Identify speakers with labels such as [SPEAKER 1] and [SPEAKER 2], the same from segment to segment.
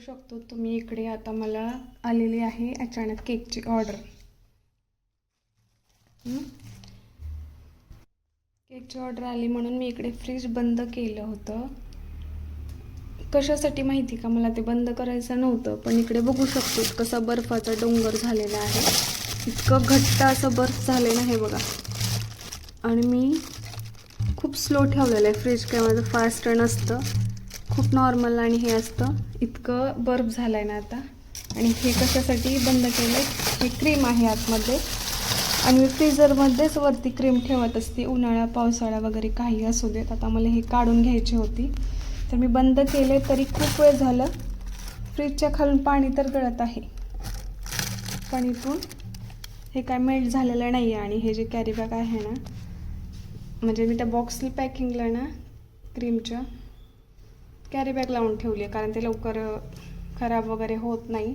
[SPEAKER 1] शकतो. तुम्ही इकडे आता मला आलेली आहे अचानक केकची ऑर्डर. केकची ऑर्डर आली म्हणून मी इकडे फ्रीज बंद केलं होतं. कशासाठी माहिती का? मला ते बंद करायचं नव्हतं पण इकडे बघू शकतो कसा बर्फाचा डोंगर झालेला आहे. इतकं घट्ट असं बर्फ झालेलं आहे बघा. आणि मी खूप स्लो ठेवलेलं आहे फ्रीज काय माझं फास्ट नसतं खूप नॉर्मल आणि हे असतं. इतकं बर्फ झालं आहे ना आता. आणि हे कशासाठी बंद केलं आहे हे क्रीम आहे आतमध्ये. आणि मी फ्रीझरमध्येच वरती क्रीम ठेवत असते. उन्हाळा पावसाळा वगैरे काही असू देत. आता मला हे काढून घ्यायची होती. तर मी बंद केले तरी खूप वेळ झालं. फ्रीजच्या खालून पाणी तर गळत आहे. पण इथून हे काय मेल्ट झालेलं नाही आहे आणि हे जे कॅरीबॅग आहे ना म्हणजे मी त्या बॉक्सला पॅकिंगला ना क्रीमच्या कॅरी बॅग लावून ठेवली आहे कारण ते लवकर खराब वगैरे होत नाही.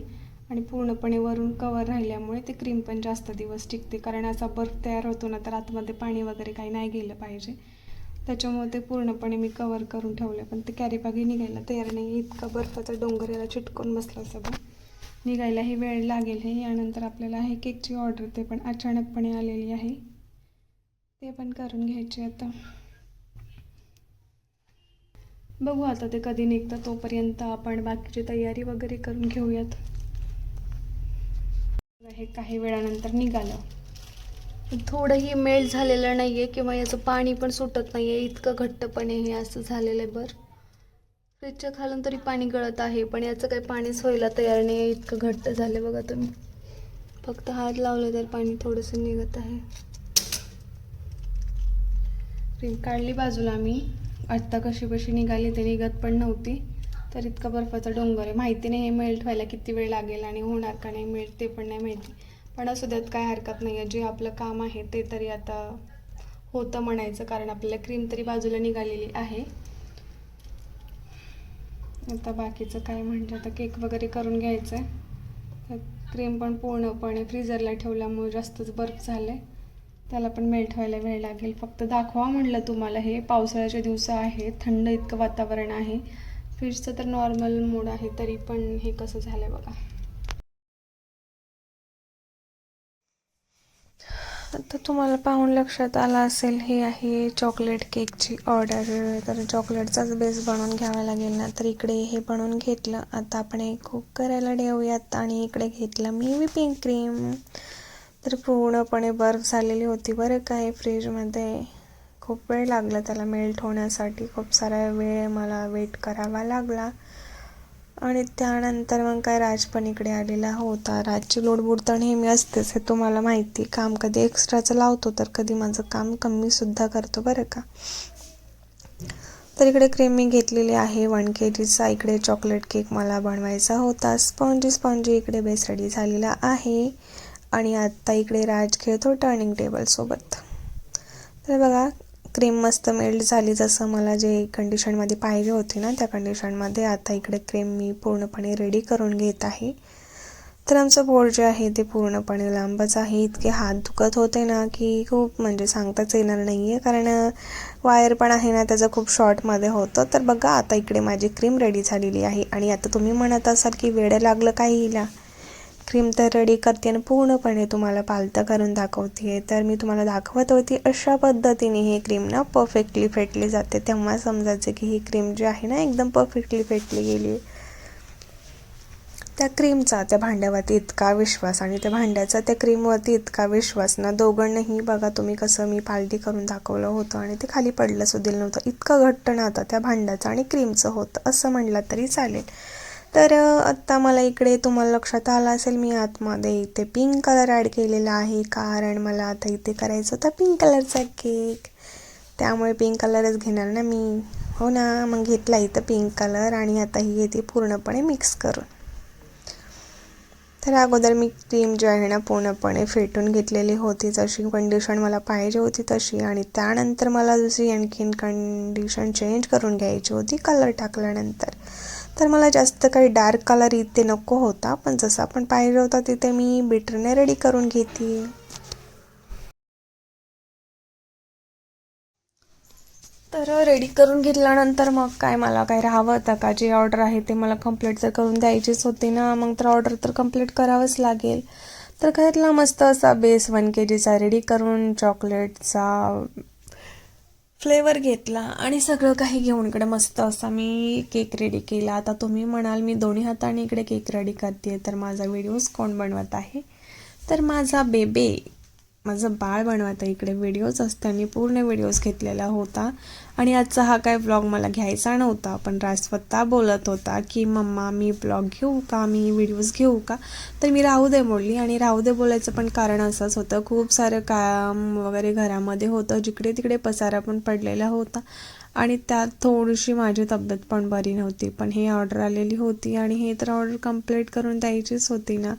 [SPEAKER 1] आणि पूर्णपणे वरून कवर राहिल्यामुळे ते क्रीम पण जास्त दिवस टिकते. कारण असा बर्फ तयार होतो ना तर आतमध्ये पाणी वगैरे काही नाही गेलं पाहिजे. त्याच्यामुळे ते पूर्णपणे मी कवर करून ठेवलं पण ते कॅरी बॅगही निघायला तयार नाही. इतका बर्फाचा डोंगर याला चिटकून बसला सगळं. निघायलाही वेळ लागेल हे. यानंतर आपल्याला आहे केकची ऑर्डर ते पण अचानकपणे आलेली आहे. ते पण करून घ्यायचे आता. बघू आता ते कधी निघतं तोपर्यंत आपण बाकीची तयारी वगैरे करून घेऊयात. हे काही वेळानंतर निघालं. पण थोडंही मेल्ट झालेलं नाही आहे किंवा याचं पाणी पण सुटत नाही आहे इतकं घट्टपणे हे असं झालेलं आहे बरं. फ्रीजच्या खालून तरी पाणी गळत आहे पण याचं काही पाणीच व्हायला तयार नाही आहे इतकं घट्ट झालं बघा तुम्ही. फक्त हात लावले तर पाणी थोडंसं निघत आहे. क्रीम काढली बाजूला मी आत्ता कशी कशी निघाली ते निघत पण नव्हती. तर इतका बर्फाचा डोंगर आहे. माहिती नाही हे मेल्ट व्हायला किती वेळ लागेल आणि होणार का नाही मेल्ट ते पण नाही माहिती. पण असू द्यात काय हरकत नाही आहे. जे आपलं काम आहे ते तरी आता होतं म्हणायचं. कारण आपल्याला क्रीम तरी बाजूला निघालेली आहे. आता बाकीचं काय म्हणजे आता केक वगैरे करून घ्यायचं आहे क्रीम पण पूर्णपणे फ्रीजरला ठेवल्यामुळे जास्तच बर्फ झालं आहे त्याला पण मेल्ट व्हायला वेळ लागेल. फक्त दाखवा म्हणलं तुम्हाला हे. पावसाळ्याचे दिवस आहे थंड इतकं वातावरण आहे. फ्रीजचं तर नॉर्मल मोड आहे तरी पण हे कसं झालं आहे बघा. आता तुम्हाला पाहून लक्षात आलं असेल हे आहे चॉकलेट केकची ऑर्डर तर चॉकलेटचाच बेस बनवून घ्यावा लागेल ना. तर इकडे हे बनवून घेतलं. आता आपण हे कुक करायला ठेवूयात आणि इकडे घेतलं मी व्हिपिंग क्रीम तर पूर्णपणे बर्फ झालेली होती बरं काय फ्रीजमध्ये. खूप वेळ लागला त्याला मेल्ट होण्यासाठी खूप सारा वेळ मला वेट करावा लागला. आणि त्यानंतर मग काय राज पण इकडे आलेला होता. राजची लोडबुड तर नेहमी असतेच हे तुम्हाला माहिती. काम कधी एक्स्ट्राचं लावतो तर कधी माझं काम कमीसुद्धा करतो बरं का. तर इकडे क्रीम मी घेतलेली आहे. वन के जीचा इकडे चॉकलेट केक मला बनवायचा होता. स्पॉन्जी स्पॉन्जी इकडे बेस रेडी झालेला आहे. आणि आत्ता इकडे राज खेळतो टर्निंग टेबलसोबत तर बघा क्रीम मस्त मेल्ट झाली जसं मला जे कंडिशनमध्ये पाहिजे होती ना त्या कंडिशनमध्ये आता इकडे क्रीम मी पूर्णपणे रेडी करून घेत आहे. तर आमचं बोर्ड जे आहे ते पूर्णपणे लांबच आहे. इतके हात दुखत होते ना की खूप म्हणजे सांगताच येणार नाही आहे कारण वायर पण आहे ना त्याचं खूप शॉर्टमध्ये होतं. तर बघा आता इकडे माझी क्रीम रेडी झालेली आहे. आणि आता तुम्ही म्हणत असाल की वेळ लागलं काही हिला क्रीम तर रेडी करते आणि पूर्णपणे तुम्हाला पालतं करून दाखवते. तर मी तुम्हाला दाखवत होती अशा पद्धतीने ही क्रीम ना परफेक्टली फेटली जाते. तेव्हा समजायचं की ही क्रीम जी आहे ना एकदम परफेक्टली फेटली गेली त्या क्रीमचा त्या भांड्यावरती इतका विश्वास आणि त्या भांड्याचा त्या क्रीमवरती इतका विश्वास ना दोघांनाही बघा तुम्ही कसं मी पालटी करून दाखवलं होतं आणि ते खाली पडलं सुद्धा नव्हतं. इतकं घट्ट नव्हतं त्या भांड्याचं आणि क्रीमचं होतं. असं म्हणलं तरी चालेल. तर आत्ता मला इकडे तुम्हाला लक्षात आलं असेल मी आतमध्ये इथे पिंक कलर ॲड केलेला आहे. कारण मला आता इथे करायचं होता पिंक कलरचा केक त्यामुळे पिंक कलरच घेणार ना मी. हो ना मग घेतला इथं पिंक कलर आणि आता ही घेते पूर्णपणे मिक्स करून. तर अगोदर मी क्रीम जी आहे ना पूर्णपणे फेटून घेतलेली होती. जशी कंडिशन मला पाहिजे होती तशी. आणि त्यानंतर मला दुसरी आणखीन कंडिशन चेंज करून घ्यायची होती कलर टाकल्यानंतर. तर मला जास्त काही डार्क कलर इथे नको होता पण जसं आपण पाहिजे होता तिथे मी बेटरने रेडी करून घेते. तर रेडी करून घेतल्यानंतर मग काय मला काय राहावं होतं का जे ऑर्डर आहे ते मला कंप्लीट जर करून द्यायचीच होती ना मग तर ऑर्डर तर कंप्लीट करावंच लागेल. तर घरातला मस्त असा बेस वन के जीचा रेडी करून चॉकलेटचा फ्लेवर घेतला आणि सगळं काही घेऊन इकडे मस्त असा मी केक रेडी केला. आता तुम्ही म्हणाल मी दोन्ही हाताने इकडे केक रेडी करते तर माझा व्हिडिओज कोण बनवत आहे. तर माझा बेबे माझं बाळ बनवायचं इकडे. व्हिडिओज असताना पूर्ण व्हिडिओज घेतलेला होता. आणि आजचा हा काय ब्लॉग मला घ्यायचा नव्हता. पण राज स्वतः बोलत होता की मम्मा मी ब्लॉग घेऊ का? मी व्हिडिओज घेऊ का? तर मी राहू दे बोलली. आणि राहू दे बोलायचं पण कारण असंच होतं. खूप सारं काम वगैरे घरामध्ये होतं. जिकडे तिकडे पसारा पण पडलेला होता. आणि त्यात थोडीशी माझी तब्येत पण बरी नव्हती. पण हे ऑर्डर आलेली होती. आणि हे तर ऑर्डर कंप्लीट करून द्यायचीच होती ना.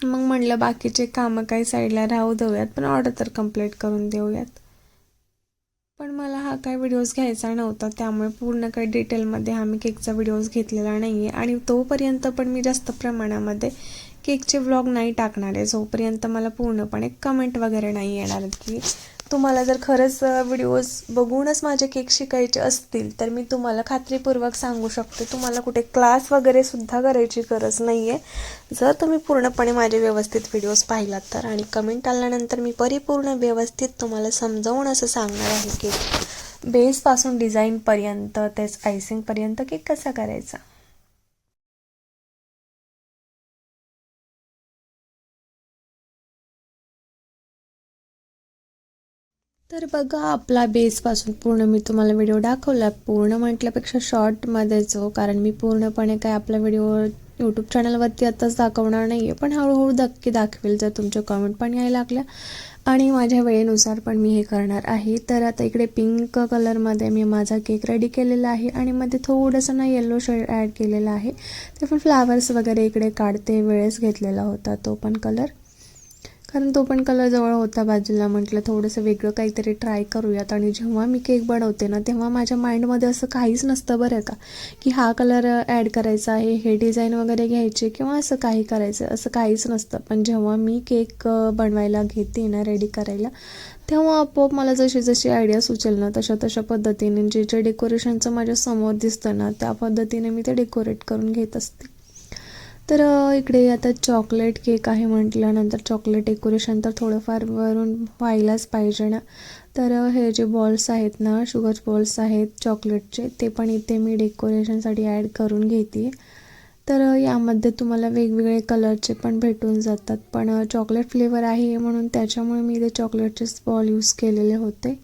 [SPEAKER 1] मग म्हणलं बाकीचे कामं काही साईडला राहू देऊयात पण ऑर्डर तर कंप्लीट करून देऊयात. पण मला हा काय व्हिडिओज घ्यायचा नव्हता त्यामुळे पूर्ण काही डिटेलमध्ये हा मी केकचा व्हिडिओज घेतलेला नाही आहे आणि तोपर्यंत पण मी जास्त प्रमाणामध्ये केकचे व्लॉग नाही टाकणार आहे जोपर्यंत मला पूर्णपणे कमेंट वगैरे नाही येणार की तुम्हाला जर खरंच व्हिडिओज बघूनच माझे केक शिकायचे असतील तर मी तुम्हाला खात्रीपूर्वक सांगू शकते. तुम्हाला कुठे क्लास वगैरे सुद्धा करायची गरज नाही आहे जर तुम्ही पूर्णपणे माझे व्यवस्थित व्हिडिओज पाहिलात तर आणि कमेंट आल्यानंतर मी परिपूर्ण व्यवस्थित तुम्हाला समजावून असं सांगणार आहे की बेसपासून डिझाईनपर्यंत तेच आयसिंगपर्यंत केक कसा करायचा? तर बघा आपला बेसपासून पूर्ण मी तुम्हाला व्हिडिओ दाखवला. पूर्ण म्हटल्यापेक्षा शॉर्टमध्येच हो कारण मी पूर्णपणे काय आपला व्हिडिओ यूट्यूब चॅनलवरती आत्ताच दाखवणार नाही आहे पण हळूहळू नक्की दाखवेल जर तुमच्या कमेंट पण यायला लागल्या. आणि माझ्या वेळेनुसार पण मी हे करणार आहे. तर आता इकडे पिंक कलरमध्ये मी माझा केक रेडी केलेला आहे आणि मध्ये थोडंसं ना येल्लो शेड ॲड केलेला आहे. ते पण फ्लावर्स वगैरे इकडे काढते वेळेस घेतलेला होता तो पण कलर कारण तो पण कलर जवळ होता बाजूला म्हटलं थोडंसं वेगळं काहीतरी ट्राय करूयात. आणि जेव्हा मी केक बनवते ना तेव्हा माझ्या माइंडमध्ये असं काहीच नसतं बरं का की हा कलर ॲड करायचा आहे हे डिझाईन वगैरे घ्यायचे किंवा असं काही करायचं असं काहीच नसतं. पण जेव्हा मी केक बनवायला घेते ना रेडी करायला तेव्हा आपोआप मला जशी जशी आयडिया सुचेल ना तशा तशा पद्धतीने जे जे डेकोरेशनचं माझ्यासमोर दिसतं ना त्या पद्धतीने मी ते डेकोरेट करून घेत असते. तर इकडे आता चॉकलेट केक आहे म्हटल्यानंतर चॉकलेट डेकोरेशन तर थोडंफार वरून व्हायलाच पाहिजे ना. तर हे जे बॉल्स आहेत ना शुगर बॉल्स आहेत चॉकलेटचे ते पण इथे मी डेकोरेशनसाठी ॲड करून घेते तर यामध्ये तुम्हाला वेगवेगळे कलरचे पण भेटून जातात. पण चॉकलेट फ्लेवर आहे म्हणून त्याच्यामुळे मी इथे चॉकलेटचेच बॉल यूज केलेले होते.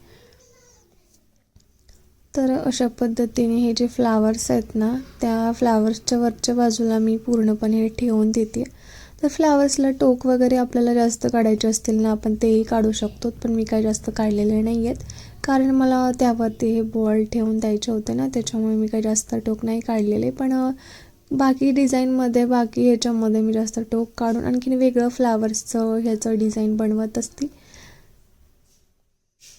[SPEAKER 1] तर अशा पद्धतीने हे जे फ्लावर्स आहेत ना त्या फ्लावर्सच्या वरच्या बाजूला मी पूर्णपणे ठेवून देते. तर फ्लावर्सला टोक वगैरे आपल्याला जास्त काढायचे असतील ना आपण तेही काढू शकतो पण मी काही जास्त काढलेले नाही आहेत कारण मला त्यावरती हे बॉल ठेवून द्यायचे होते ना त्याच्यामुळे मी काही जास्त टोक नाही काढलेले. पण बाकी डिझाईनमध्ये बाकी ह्याच्यामध्ये मी जास्त टोक काढून आणखीन वेगळं फ्लावर्सचं ह्याचं डिझाईन बनवत असते.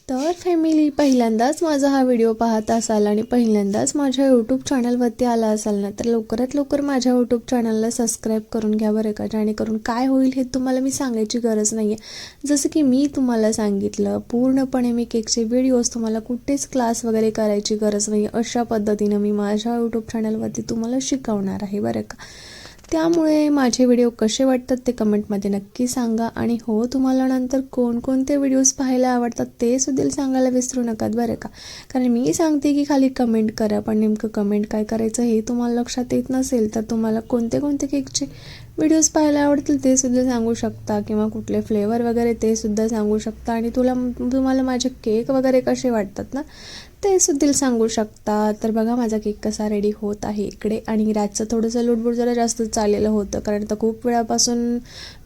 [SPEAKER 1] तर फॅमिली पहिल्यांदाच माझा हा व्हिडिओ पाहत असाल आणि पहिल्यांदाच माझ्या यूट्यूब चॅनलवरती आला असाल ना तर लवकरात लवकर माझ्या यूट्यूब चॅनलला सबस्क्राईब करून घ्या बरं का. जेणेकरून काय होईल हे तुम्हाला मी सांगायची गरज नाही आहे जसं की मी तुम्हाला सांगितलं पूर्णपणे मी केकचे व्हिडिओज तुम्हाला कुठेच क्लास वगैरे करायची गरज नाही अशा पद्धतीनं मी माझ्या यूट्यूब चॅनलवरती तुम्हाला शिकवणार आहे बरं का. त्यामुळे माझे व्हिडिओ कसे वाटतात ते कमेंटमध्ये नक्की सांगा. आणि हो तुम्हाला नंतर कोणकोणते व्हिडिओज पाहायला आवडतात ते सुद्धा सांगायला विसरू नका बरं का? कारण मी सांगते की खाली कमेंट करा पण नेमकं कमेंट काय करायचं हे तुम्हाला लक्षात येत नसेल तर तुम्हाला कोणते कोणते केकचे व्हिडिओज पाहायला आवडतील ते सुद्धा सांगू शकता किंवा कुठले फ्लेवर वगैरे ते सुद्धा सांगू शकता. आणि तुला तुम्हाला माझे केक वगैरे कसे वाटतात ना? ते सुद्धा सांगू शकता. तर बघा माझा केक कसा रेडी होत आहे इकडे. आणि रातचं थोडंसं लुटबुट जरा जास्त चाललेलं होतं. कारण आता खूप वेळापासून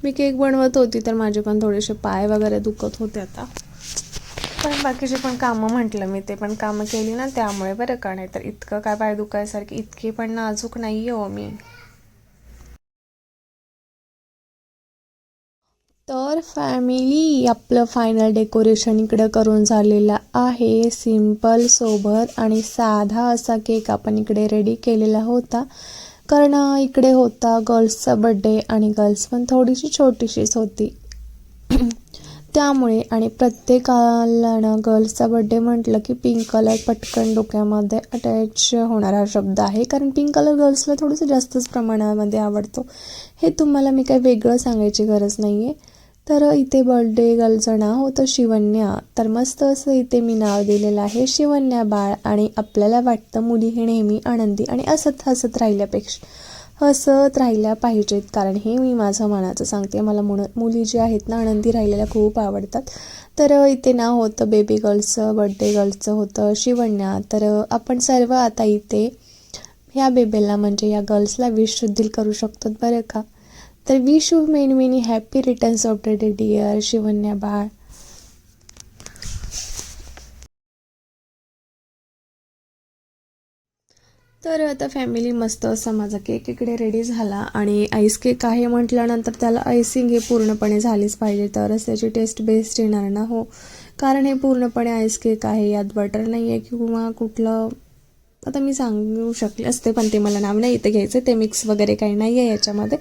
[SPEAKER 1] मी केक बनवत होती तर माझे पण थोडेसे पाय वगैरे दुखत होते आता. पण बाकीचे पण कामं म्हटलं मी. ते पण कामं केली ना त्यामुळे बरं का नाही तर इतकं काय पाय दुखायसारखी इतके पण नाजूक नाही हो मी. तर फॅमिली आपलं फायनल डेकोरेशन इकडं करून झालेलं आहे. सिंपल सोबत आणि साधा असा केक आपण इकडे रेडी केलेला होता. कारण इकडे होता गर्ल्सचा बड्डे आणि गर्ल्स पण थोडीशी छोटीशीच होती.
[SPEAKER 2] त्यामुळे आणि प्रत्येकाला ना गर्ल्सचा बड्डे म्हटलं की पिंक कलर पटकन डोक्यामध्ये अटॅच होणारा शब्द आहे. कारण पिंक कलर गर्ल्सला थोडंसं जास्तच प्रमाणामध्ये आवडतो. हे तुम्हाला मी काही वेगळं सांगायची गरज नाही आहे तर इथे बर्थडे गर्लचं नाव होतं शिवन्या तर मस्त असं इथे मी नाव दिलेलं आहे शिवन्या बाळ आणि आपल्याला वाटतं मुली हे नेहमी आनंदी आणि असत हसत राहिल्यापेक्षा हसत राहिल्या पाहिजेत. कारण हे मी माझं मनाचं सांगते मला मुण मुली जी आहेत ना आनंदी राहिलेल्या खूप आवडतात. तर इथे नाव होतं बेबी गर्ल्सचं बर्थडे गर्लचं होतं शिवण्या. तर आपण सर्व आता इथे ह्या बेबीला म्हणजे या गर्ल्सला विश शुद्धिल करू शकतो बरं का? तर wish you many many happy returns of the day dear Shivanya बाळ तर आता फॅमिली मस्त असा माझा केक इकडे रेडी झाला आणि आईस केक आहे म्हटल्यानंतर त्याला आयसिंग हे पूर्णपणे झालीच पाहिजे. तरच त्याची टेस्ट बेस्ट येणार ना हो. कारण हे पूर्णपणे आईस केक आहे. यात बटर नाही आहे किंवा कुठलं आता मी सांगू शकले असते पण ते मला नाव नाही इथे घ्यायचं. ते मिक्स वगैरे काही नाही आहे याच्यामध्ये.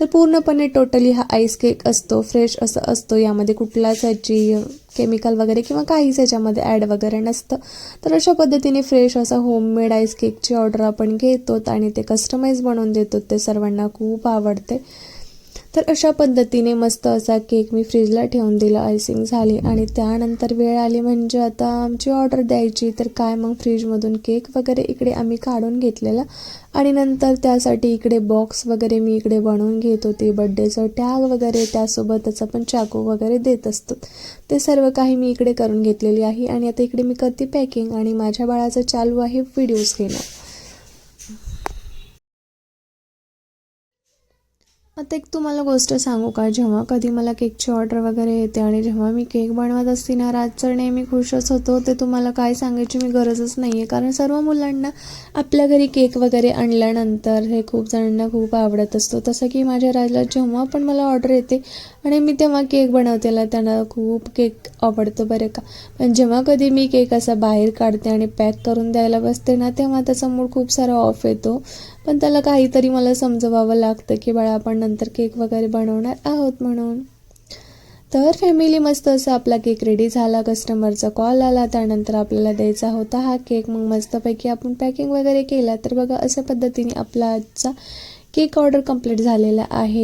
[SPEAKER 2] तर पूर्णपणे टोटली हा आईस केक असतो फ्रेश असं असतो. यामध्ये कुठलाच याची केमिकल वगैरे किंवा काहीच याच्यामध्ये ॲड वगैरे नसतं. तर अशा पद्धतीने फ्रेश असा होममेड आईस केकची ऑर्डर आपण घेतो आणि ते कस्टमाइज बनवून देतो. ते सर्वांना खूप आवडते. तर अशा पद्धतीने मस्त असा केक मी फ्रीजला ठेवून दिला. आयसिंग झाली आणि त्यानंतर वेळ आली म्हणजे आता आमची ऑर्डर द्यायची. तर काय मग फ्रीजमधून केक वगैरे इकडे आम्ही काढून घेतलेला. आणि नंतर त्यासाठी इकडे बॉक्स वगैरे मी इकडे बनवून घेत होते. बड्डेचं टॅग वगैरे त्यासोबतच आपण चाकू वगैरे देत असतो. ते सर्व काही मी इकडे करून घेतलेली आहे. आणि आता इकडे मी करते पॅकिंग आणि माझ्या बाळाचं चालू आहे व्हिडिओज घेणं. आता एक तुम्हाला गोष्ट सांगू का? जेव्हा कधी मला केकची ऑर्डर वगैरे येते आणि जेव्हा मी केक बनवत असते ना रातचं नेहमी खुशच होतो ते तुम्हाला काय सांगायची मी गरजच नाही आहे कारण सर्व मुलांना आपल्या घरी केक वगैरे आणल्यानंतर हे खूप जणांना खूप आवडत असतो. तसं की माझ्या राजला जेव्हा पण मला ऑर्डर येते आणि मी तेव्हा केक बनवतेला त्यांना खूप केक आवडतो बरं का. पण जेव्हा कधी मी केक असा बाहेर काढते आणि पॅक करून द्यायला बसते ना तेव्हा त्याचा मूड खूप सारा ऑफ येतो. पण त्याला काहीतरी मला समजवावं लागतं की बाळा आपण नंतर केक वगैरे बनवणार आहोत म्हणून. तर फॅमिली मस्त असं आपला केक रेडी झाला कस्टमरचा कॉल आला त्यानंतर आपल्याला द्यायचा होता हा केक. मग मस्तपैकी आपण पॅकिंग वगैरे केला. तर बघा अशा पद्धतीने आपला आजचा केक ऑर्डर कंप्लीट झालेला आहे.